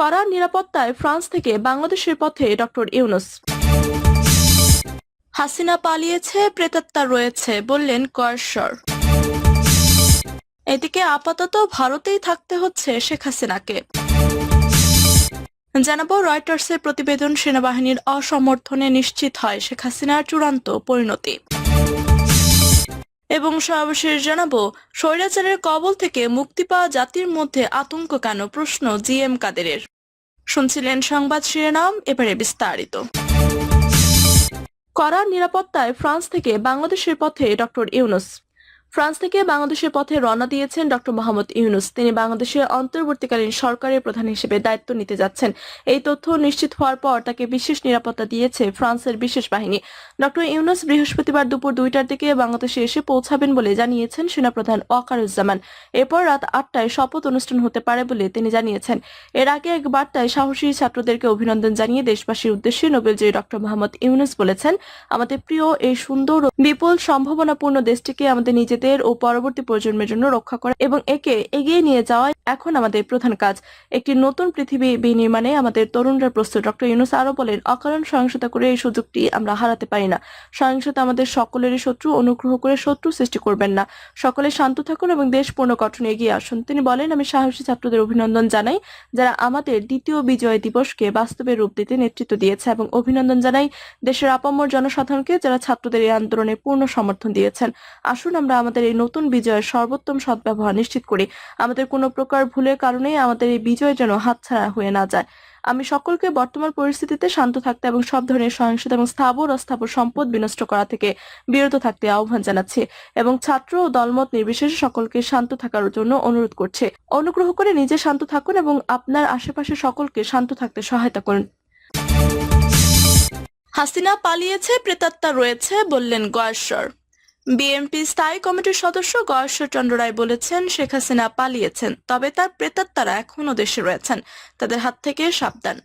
কড়া নিরাপত্তায় ফ্রান্স থেকে বাংলাদেশের পথে ডক্টর ইউনুস। হাসিনা পালিয়েছে, প্রেতাত্মা রয়েছে বললেন কয়েশ্বর এদিকে আপাতত ভারতেই থাকতে হচ্ছে শেখ হাসিনাকে। জানাব রয়টার্সের প্রতিবেদন, সেনাবাহিনীর অসমর্থনে নিশ্চিত হয় শেখ হাসিনার চূড়ান্ত পরিণতি। এবং সর্বশেষ জানাব, স্বৈরাচারের কবল থেকে মুক্তি পাওয়া জাতির মধ্যে আতঙ্ক কেন? প্রশ্ন জি এম কাদেরের। শুনছিলেন সংবাদ শিরোনাম, এবারে বিস্তারিত। কড়া নিরাপত্তায় ফ্রান্স থেকে বাংলাদেশের পথে ডক্টর ইউনুস। ফ্রান্স থেকে বাংলাদেশের পথে রওনা দিয়েছেন ডক্টর মোহাম্মদ ইউনুস। তিনি বাংলাদেশের অন্তর্বর্তীকালীন সরকারের প্রধান হিসেবে দায়িত্ব নিতে যাচ্ছেন। এই তথ্য নিশ্চিত হওয়ার পর তাকে বিশেষ নিরাপত্তা দিয়েছে ফ্রান্সের বিশেষ বাহিনী। ডক্টর ইউনুস বৃহস্পতিবার দুপুর দুইটার দিকে বাংলাদেশে এসে পৌঁছাবেন বলে জানিয়েছেন সেনাপ্রধান ওয়াকারুজ্জামান। এরপর রাত আটটায় শপথ অনুষ্ঠান হতে পারে বলে তিনি জানিয়েছেন। এর আগে এক বার্তায় সাহসী ছাত্রদেরকে অভিনন্দন জানিয়ে দেশবাসীর উদ্দেশ্যে নোবেলজয়ী ডক্টর মোহাম্মদ ইউনুস বলেছেন, আমাদের প্রিয় এই সুন্দর বিপুল সম্ভাবনাপূর্ণ দেশটিকে আমাদের নিজেদের ও পরবর্তী প্রজন্মের জন্য রক্ষা করা এবং একে এগিয়ে নিয়ে যাওয়া এখন আমাদের প্রধান কাজ। একটি নতুন পৃথিবী বিনির্মাণে আমাদের তরুণরা প্রস্তুত। ডক্টর ইউনুস আরও বলেন, অকারণ সহিংসতা করে এই সুযোগটি আমরা হারাতে পারি না। সহিংসতা আমাদের সকলেরই শত্রু, অনুগ্রহ করে শত্রু সৃষ্টি করবেন না। সকলে শান্ত থাকুন এবং দেশ পুনর্গঠনে এগিয়ে আসুন। তিনি বলেন, আমি সাহসী ছাত্রদের অভিনন্দন জানাই, যারা আমাদের দ্বিতীয় বিজয় দিবসকে বাস্তবে রূপ দিতে নেতৃত্ব দিয়েছে এবং অভিনন্দন জানাই দেশের আপামর জনসাধারণকে, যারা ছাত্রদের এই আন্দোলনে পূর্ণ সমর্থন দিয়েছেন। আসুন আমরা আমাদের এই নতুন বিজয়ের সর্বোত্তম সদ্ব্যবহার নিশ্চিত করি। আমাদের কোনো প্রকার ভুলের কারণে আমাদের এই বিজয় যেন হাতছাড়া হয়ে না যায়। আমি সকলকে বর্তমান পরিস্থিতিতে শান্ত থাকতে এবং সব ধরনের সহিংসতা এবং স্থাবর অস্থাবর সম্পদ বিনষ্ট করা থেকে বিরত থাকতে আহ্বান জানাচ্ছি এবং ছাত্র ও দলমত নির্বিশেষে সকলকে শান্ত থাকার জন্য অনুরোধ করছে। অনুগ্রহ করে নিজে শান্ত থাকুন এবং আপনার আশেপাশে সকলকে শান্ত থাকতে সহায়তা করুন। হাসিনা পালিয়েছে, প্রেতাত্মা রয়েছে বললেন গয়েশ্বর বিএনপি স্থায়ী কমিটির সদস্য গয়েশ্বর চন্দ্র রায় বলেছেন, শেখ হাসিনা পালিয়েছেন, তবে তার প্রেতাত্মারা এখনও দেশে রয়েছেন, তাদের হাত থেকে সাবধান।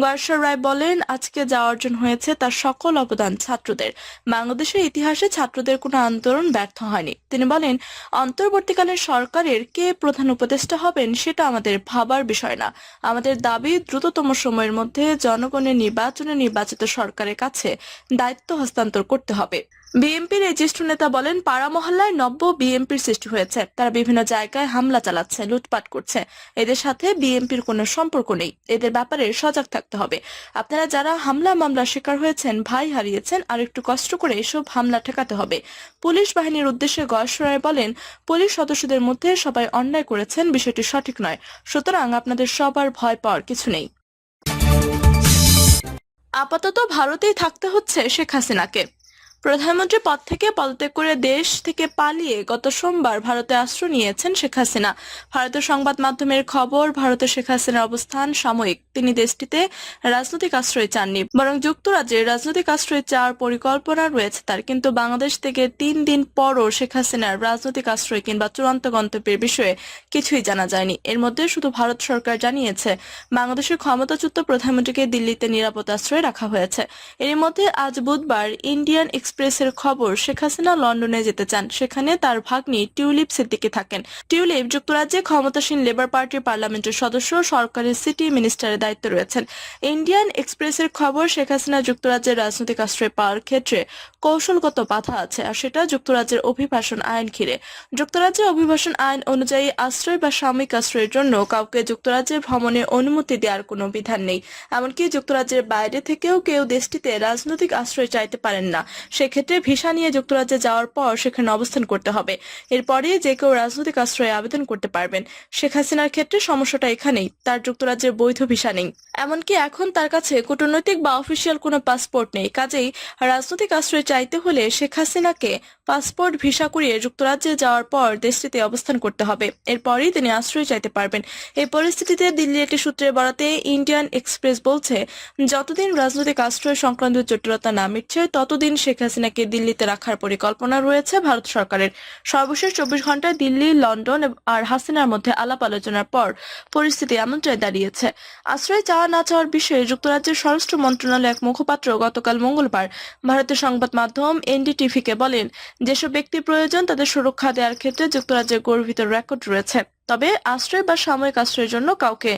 গয়েশ্বর রায় বলেন, আজকে যা অর্জন হয়েছে তার সকল অবদান ছাত্রদের। বাংলাদেশের ইতিহাসে ছাত্রদের কোনো আন্দোলন ব্যর্থ হয়নি। তিনি বলেন, অন্তর্বর্তীকালীন সরকারের কে প্রধান উপদেষ্টা হবেন সেটা আমাদের ভাবার বিষয় না। আমাদের দাবি, দ্রুততম সময়ের মধ্যে জনগণের নির্বাচনে নির্বাচিত সরকারের কাছে দায়িত্ব হস্তান্তর করতে হবে। বিএনপির এই জ্যেষ্ঠ নেতা বলেন, পাড়া মহল্লায় নব্য বিএনপির সৃষ্টি হয়েছে। তারা বিভিন্ন জায়গায় হামলা চালাচ্ছে, লুটপাট করছে। এদের সাথে বিএনপির কোনো সম্পর্ক নেই। এদের ব্যাপারে সজাগ থাকতে হবে। আপনারা যারা হামলা মামলার শিকার হয়েছেন, ভাই হারিয়েছেন, আর একটু কষ্ট করে এসব হামলা ঠেকাতে হবে। পুলিশ বাহিনীর উদ্দেশ্যে গয়েশ্বরায় বলেন, পুলিশ সদস্যদের মধ্যে সবাই অন্যায় করেছেন, বিষয়টি সঠিক নয়। সুতরাং আপনাদের সবার ভয় পাওয়ার কিছু নেই। আপাতত ভারতেই থাকতে হচ্ছে শেখ হাসিনাকে। প্রধানমন্ত্রী পদ থেকে পদত্যাগ করে দেশ থেকে পালিয়ে গত সোমবার ভারতে আশ্রয় নিয়েছেন শেখ হাসিনা। ভারতের সংবাদ মাধ্যমের খবর, ভারতে শেখ হাসিনার অবস্থান সাময়িক। তিনি দেশটিতে রাজনৈতিক আশ্রয় চাননি, বরং যুক্তরাজ্যে রাজনৈতিক আশ্রয় চাওয়ার পরিকল্পনা রয়েছে তার। কিন্তু বাংলাদেশ থেকে তিন দিন পরও শেখ হাসিনার রাজনৈতিক আশ্রয় কিংবা চূড়ান্ত গন্তব্যের বিষয়ে কিছুই জানা যায়নি। এর মধ্যে শুধু ভারত সরকার জানিয়েছে, বাংলাদেশের ক্ষমতাচ্যুত প্রধানমন্ত্রীকে দিল্লিতে নিরাপদ আশ্রয়ে রাখা হয়েছে। এর মধ্যে আজ বুধবার ইন্ডিয়ান এক্সপ্রেসের খবর শেখ হাসিনা লন্ডনে যেতে চান। সেখানে তার ভাগ্নি টিউলিপ সিদ্দিকি থাকেন। টিউলিপ যুক্তরাজ্যে ক্ষমতাসীন লেবার পার্টির পার্লামেন্টের সদস্য, সরকারের সিটি মিনিস্টারের দায়িত্বে রয়েছেন। ইন্ডিয়ান এক্সপ্রেসের খবর, শেখ হাসিনা যুক্তরাজ্যের রাজনৈতিক আশ্রয় পাওয়ার ক্ষেত্রে কৌশলগত বাধা আছে আর সেটা যুক্তরাজ্যের অভিবাসন আইন ঘিরে। যুক্তরাজ্যের অভিবাসন আইন অনুযায়ী আশ্রয় বা সাময়িক আশ্রয়ের জন্য কাউকে যুক্তরাজ্যে ভ্রমণের অনুমতি দেওয়ার কোনো বিধান নেই। এমনকি যুক্তরাজ্যের বাইরে থেকেও কেউ দেশটিতে রাজনৈতিক আশ্রয় চাইতে পারেন না। সেক্ষেত্রে ভিসা নিয়ে যুক্তরাজ্যে যাওয়ার পর সেখানে অবস্থান করতে হবে। এরপরে যে কেউ রাজনৈতিক আশ্রয়ে আবেদন করতে পারবেন। শেখ হাসিনার ক্ষেত্রে সমস্যাটা এখানেই, তার যুক্তরাজ্যের বৈধ ভিসা নেই। এমনকি এখন তার কাছে কূটনৈতিক বা অফিসিয়াল কোনো পাসপোর্ট নেই। কাজেই রাজনৈতিক আশ্রয় চাইতে হলে শেখ হাসিনাকে পাসপোর্ট, ভিসা করিয়ে যুক্তরাজ্যে যাওয়ার পর দেশটিতে অবস্থান করতে হবে। এরপরই তিনি আশ্রয় চাইতে পারবেন। এই পরিস্থিতিতে দিল্লির একটি সূত্রের বরাতে ইন্ডিয়ান এক্সপ্রেস বলছে, যতদিন রাজনৈতিক আশ্রয় সংক্রান্ত জটিলতা না মিটছে, ততদিন শেখ হাসিনাকে দিল্লিতে রাখার পরিকল্পনা রয়েছে ভারত সরকারের। সর্বশেষ চব্বিশ ঘন্টায় দিল্লি, লন্ডন আর হাসিনার মধ্যে আলাপ আলোচনার পর পরিস্থিতি এমনটাই দাঁড়িয়েছে। আশ্রয় চাওয়া না চাওয়ার বিষয়ে যুক্তরাজ্যের স্বরাষ্ট্র মন্ত্রণালয়ের এক মুখপাত্র গতকাল মঙ্গলবার ভারতের সংবাদ মাধ্যম এনডিটিভিকে বলেন যেসব ব্যক্তি প্রয়োজন তাদের সুরক্ষা দেওয়ার ক্ষেত্রে যুক্তরাজ্যের গর্বিত রেকর্ড রয়েছে। তবে আশ্রয় বা সাময়িক আশ্রয়ের জন্য কাউকে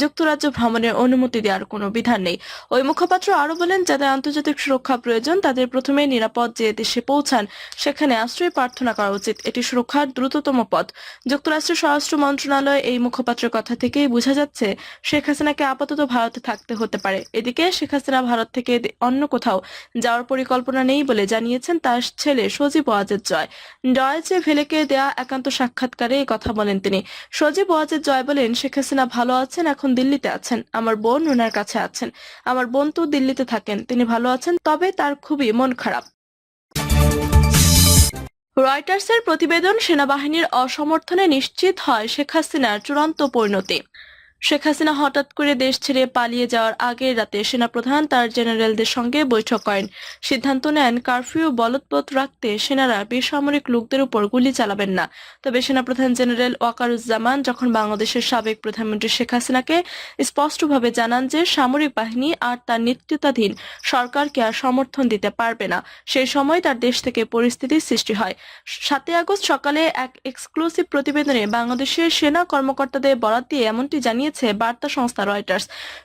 যুক্তরাজ্য ভ্রমণের অনুমতি দেওয়ার কোনো বিধান নেই। ওই মুখপাত্র আরও বলেন, যাদের আন্তর্জাতিক সুরক্ষা প্রয়োজন, তাদের প্রথমে নিরাপদ যে দেশে পৌঁছান, সেখানে আশ্রয় প্রার্থনা করা উচিত। এটি সুরক্ষার দ্রুততম পথ। যুক্তরাষ্ট্রের স্বরাষ্ট্র মন্ত্রণালয় এই মুখপাত্রের কথা থেকেই বোঝা যাচ্ছে, শেখ হাসিনাকে আপাতত ভারতে থাকতে হতে পারে। এদিকে শেখ হাসিনা ভারত থেকে অন্য কোথাও যাওয়ার পরিকল্পনা নেই বলে জানিয়েছেন তার ছেলে সজীব ওয়াজেদ জয়। ডয়েচে ভেলেকে দেয়া একান্ত সাক্ষাৎকারে এই কথা বলেন তিনি। সজীব ওয়াজেদ জয় বলেন, শেখ হাসিনা ভালো আছেন, এখন দিল্লিতে আছেন। আমার বোন ওনার কাছে আছেন। আমার বোন তো দিল্লিতে থাকেন, তিনি ভালো আছেন, তবে তার খুবই মন খারাপ। রয়টার্সের প্রতিবেদন সেনাবাহিনীর অসমর্থনে নিশ্চিত হয় শেখ হাসিনার চূড়ান্ত পরিণতি। শেখ হাসিনা হঠাৎ করে দেশ ছেড়ে পালিয়ে যাওয়ার আগের রাতে সেনাপ্রধান তার জেনারেলদের সঙ্গে বৈঠক করেন। সিদ্ধান্ত নেন, কারফিউ বলৎপথ রাখতে সেনারা বেসামরিক লোকদের উপর গুলি চালাবেন না। তবে সেনাপ্রধান জেনারেল ওয়াকারুজ্জামান যখন বাংলাদেশের সাবেক প্রধানমন্ত্রী শেখ হাসিনাকে স্পষ্টভাবে জানান যে সামরিক বাহিনী আর তার নেতৃত্বাধীন সরকারকে আর সমর্থন দিতে পারবে না সেই সময় তার দেশ থেকে পরিস্থিতির সৃষ্টি হয়। সাতই আগস্ট সকালে এক এক্সক্লুসিভ প্রতিবেদনে বাংলাদেশের সেনা কর্মকর্তাদের বরাত দিয়ে এমনটি জানিয়েছে বার্তা সংস্থা রয়টার্স।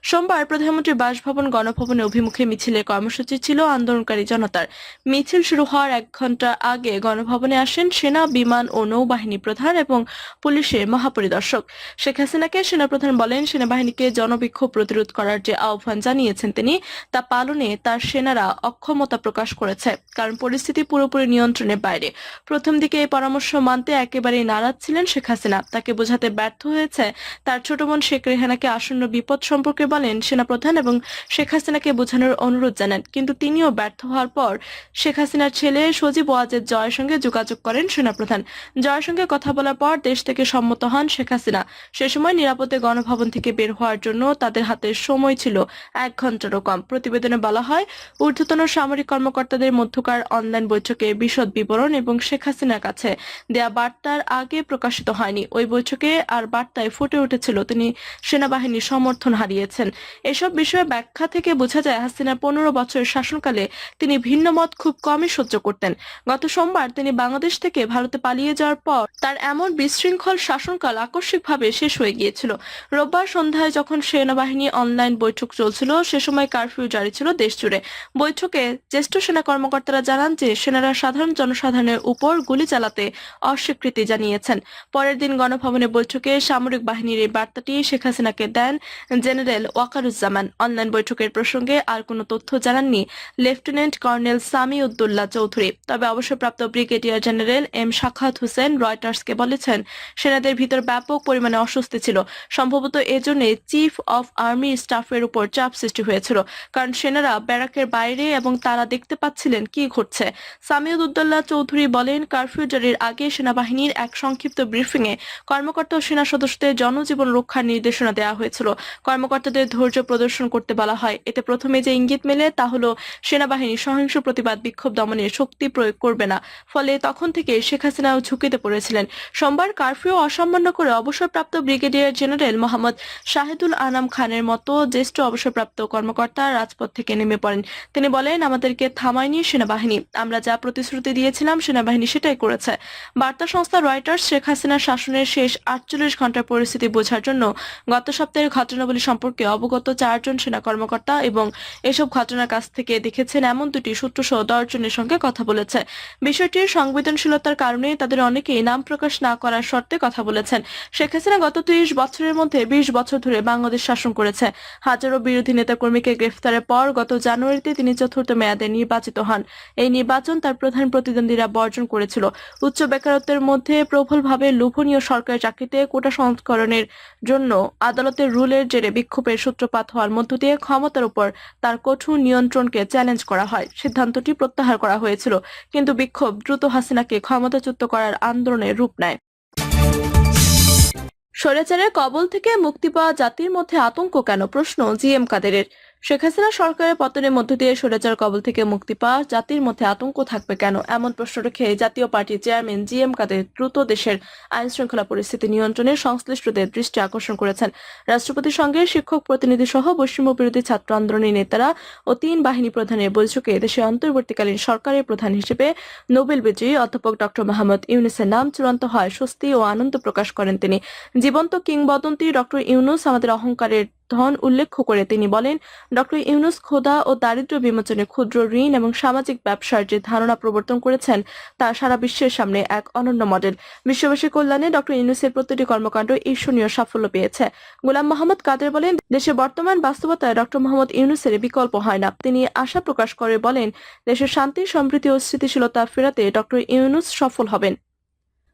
সোমবার প্রধানমন্ত্রীর বাসভবন, গণভবনে অভিমুখে মিছিলের কর্মসূচি ছিল আন্দোলনকারী জনতার। মিছিল শুরু হওয়ার এক ঘণ্টা আগে গণভবনে আসেন সেনা, বিমান ও নৌবাহিনী প্রধান এবং পুলিশের মহাপরিদর্শক। শেখ হাসিনাকে সেনাপ্রধান বলেন, সেনাবাহিনীকে জনবিক্ষোভ প্রতিরোধ করার যে আহ্বান জানিয়েছেন তিনি, তা পালনে তার সেনারা অক্ষমতা প্রকাশ করেছে, কারণ পরিস্থিতি পুরোপুরি নিয়ন্ত্রণের বাইরে। প্রথম দিকে এই পরামর্শ মানতে একেবারেই নারাজ ছিলেন শেখ হাসিনা। তাকে বোঝাতে ব্যর্থ হয়েছে তার ছোট বোন শেখ রেহানাকে আসন্ন বিপদ সম্পর্কে বলেন সেনাপ্রধান এবং শেখ হাসিনাকে বোঝানোর অনুরোধ জানান। কিন্তু তিনিও ব্যর্থ হওয়ার পর শেখ হাসিনার ছেলে সজীব ওয়াজেদ জয়ের সঙ্গে যোগাযোগ করেন সেনাপ্রধান। জয়ের সঙ্গে কথা বলার পর দেশ থেকে সম্মত হন শেখ হাসিনা। সে সময় নিরাপদে গণভবন থেকে বের হওয়ার জন্য তাদের হাতে সময় ছিল এক ঘন্টারও কম। প্রতিবেদনে বলা হয়, ঊর্ধ্বতন সামরিক কর্মকর্তাদের মধ্যকার অনলাইন বৈঠকে বিশদ বিবরণ এবং শেখ হাসিনার কাছে দেয়া বার্তার আগে প্রকাশিত হয়নি। ওই বৈঠকে আর বার্তায় ফুটে উঠেছিল। তিনি সেনাবাহিনীর সমর্থন হারিয়েছেন। এসব বিষয়ে ব্যাখ্যা থেকে বোঝা যায়, হাসিনার পনেরো বছরের শাসনকালে তিনি ভিন্ন মত খুব কমই সহ্য করতেন। গত সোমবার তিনি বাংলাদেশ থেকে ভারতে পালিয়ে যাওয়ার পর তার এমন বিশৃঙ্খল শাসনকাল আকস্মিকভাবে শেষ হয়ে গিয়েছিল। রোববার সন্ধ্যায় যখন সেনাবাহিনী অনলাইন বৈঠক চলছিল, সে সময় কারফিউ জারি ছিল দেশ জুড়ে। বৈঠকে জ্যেষ্ঠ সেনা কর্মকর্তারা জানান যে, সেনারা সাধারণ জনসাধারণের উপর গুলি চালাতে অস্বীকৃতি জানিয়েছেন। পরের দিন গণভবনে বৈঠকে সামরিক বাহিনীর এই বার্তাটি শেখ হাসিনাকে দেন। জেনারেল ওয়াকারুজ্জামান অনলাইন বৈঠকের প্রসঙ্গে আর কোনো তথ্য জানাননি লেফটেন্যান্ট কর্নেল সামি উদ্দুল্লাহ চৌধুরী। তবে অবসরপ্রাপ্ত ব্রিগেডিয়ার জেনারেল এম শাখাত হোসেন রয়টার্সকে বলেছেন, সেনাদের ভিতর ব্যাপক পরিমাণে অস্বস্তি ছিল। সম্ভবত এজন্য চিফ অফ আর্মি স্টাফের উপর চাপ সৃষ্টি হয়েছিল, কারণ সেনারা ব্যারাকের বাইরে এবং তারা দেখতে পাচ্ছিলেন কি ঘটছে। সামিউদ উদ্দোল্লাহ চৌধুরী বলেন, কারফিউ জারির আগে সেনাবাহিনীর এক সংক্ষিপ্ত ব্রিফিংয়ে কর্মকর্তা ও সেনা সদস্যদের জনজীবন রক্ষার নির্দেশনা দেওয়া হয়েছিল। কর্মকর্তাদের ধৈর্য প্রদর্শন করতে বলা হয়। এতে প্রথমে যে ইঙ্গিত মেলে তা হলো, সেনাবাহিনী সহিংস প্রতিবাদ বিক্ষোভ দমনে শক্তি প্রয়োগ করবে না। ফলে তখন থেকে শেখ হাসিনাও ঝুঁকিতে পড়েছিলেন। সোমবার কারফিউ অসামান্য করে অবসরপ্রাপ্ত ব্রিগেডিয়ার জেনারেল মোহাম্মদ শাহিদুল আনাম খানের মতো জ্যেষ্ঠ অবসরপ্রাপ্ত কর্মকর্তা রাজপথ থেকে নেমে পড়েন। তিনি বলেন, আমাদেরকে থামায়নি সেনাবাহিনী। আমরা যা প্রতিশ্রুতি দিয়েছিলাম, সেনাবাহিনী সেটাই করেছে। বার্তা সংস্থা রয়টার্স শেখ হাসিনার শাসনের শেষ আটচল্লিশ ঘণ্টার পরিস্থিতি বোঝার জন্য গত সপ্তাহের ঘটনাবলী সম্পর্কে অবগত চারজন সেনা কর্মকর্তা এবং এসব ঘটনার কাছ থেকে দেখেছেন এমন দুটি সূত্রসহ দশজনের সঙ্গে কথা বলেছে। বিষয়টির সংবেদনশীলতার কারণে তাদের অনেকেই নাম প্রকাশ না করার শর্তে কথা বলেছেন। শেখ হাসিনা গত ত্রিশ বছরের মধ্যে বিশ বছর ধরে বাংলাদেশ শাসন করেছে। হাজারো বিরোধী নেতাকর্মীকে গ্রেফতারের পর গত জানুয়ারিতে তিনি চতুর্থ মেয়াদে নির্বাচিত হন। এই নির্বাচন তার প্রধান প্রতিদ্বন্দ্বীরা বর্জন করেছিল। উচ্চ বেকারত্বের মধ্যে প্রবলভাবে লোভনীয় সরকারি চাকরিতে কোটা সংস্করণের জন্য আদালতের রুলের জেরে বিক্ষোভের সূত্রপাত হওয়ার মধ্য দিয়ে ক্ষমতার উপর তার কঠোর নিয়ন্ত্রণকে চ্যালেঞ্জ করা হয়। সিদ্ধান্তটি প্রত্যাহার করা হয়েছিল, কিন্তু বিক্ষোভ দ্রুত হাসিনাকে ক্ষমতাচ্যুত করার আন্দোলনের রূপ নেয়। স্বৈরাচারের কবল থেকে মুক্তি পাওয়া জাতির মধ্যে আতঙ্ক কেন? প্রশ্ন জি এম কাদেরের। শেখ হাসিনা সরকারের পতনের মধ্য দিয়ে স্বৈরাচার কবল থেকে মুক্তি পাওয়া জাতির মধ্যে আতঙ্ক থাকবে কেন? এমন প্রশ্ন রেখে জাতীয় পার্টির চেয়ারম্যান জি এম কাদের দ্রুত দেশের আইন শৃঙ্খলা পরিস্থিতি নিয়ন্ত্রণে সংশ্লিষ্টদের দৃষ্টি আকর্ষণ করেছেন। রাষ্ট্রপতির সঙ্গে শিক্ষক প্রতিনিধি সহ বৈষম্য বিরোধী ছাত্র আন্দোলনের নেতারা ও তিন বাহিনী প্রধানের বৈঠকে দেশের অন্তর্বর্তীকালীন সরকারের প্রধান হিসেবে নোবেল বিজয়ী অধ্যাপক ডক্টর মোহাম্মদ ইউনুসের নাম চূড়ান্ত হয় স্বস্তি ও আনন্দ প্রকাশ করেন তিনি। জীবন্ত কিংবদন্তি ডক্টর ইউনুস আমাদের অহংকারের ধন উল্লেখ করে তিনি বলেন, ডক্টর ইউনুস খোদা ও দারিদ্র্য বিমোচনে ক্ষুদ্র ঋণ এবং সামাজিক ব্যবসার যে ধারণা প্রবর্তন করেছেন, তা সারা বিশ্বের সামনে এক অনন্য মডেল। বিশ্ববাসীর কল্যাণে ডক্টর ইউনুসের প্রতিটি কর্মকাণ্ড ঈর্ষণীয় সাফল্য পেয়েছে। গোলাম মোহাম্মদ কাদের বলেন, দেশের বর্তমান বাস্তবতায় ডক্টর মোহাম্মদ ইউনুসের বিকল্প হয় না। তিনি আশা প্রকাশ করে বলেন, দেশের শান্তি, সমৃদ্ধি ও স্থিতিশীলতা ফেরাতে ডক্টর ইউনুস সফল হবেন।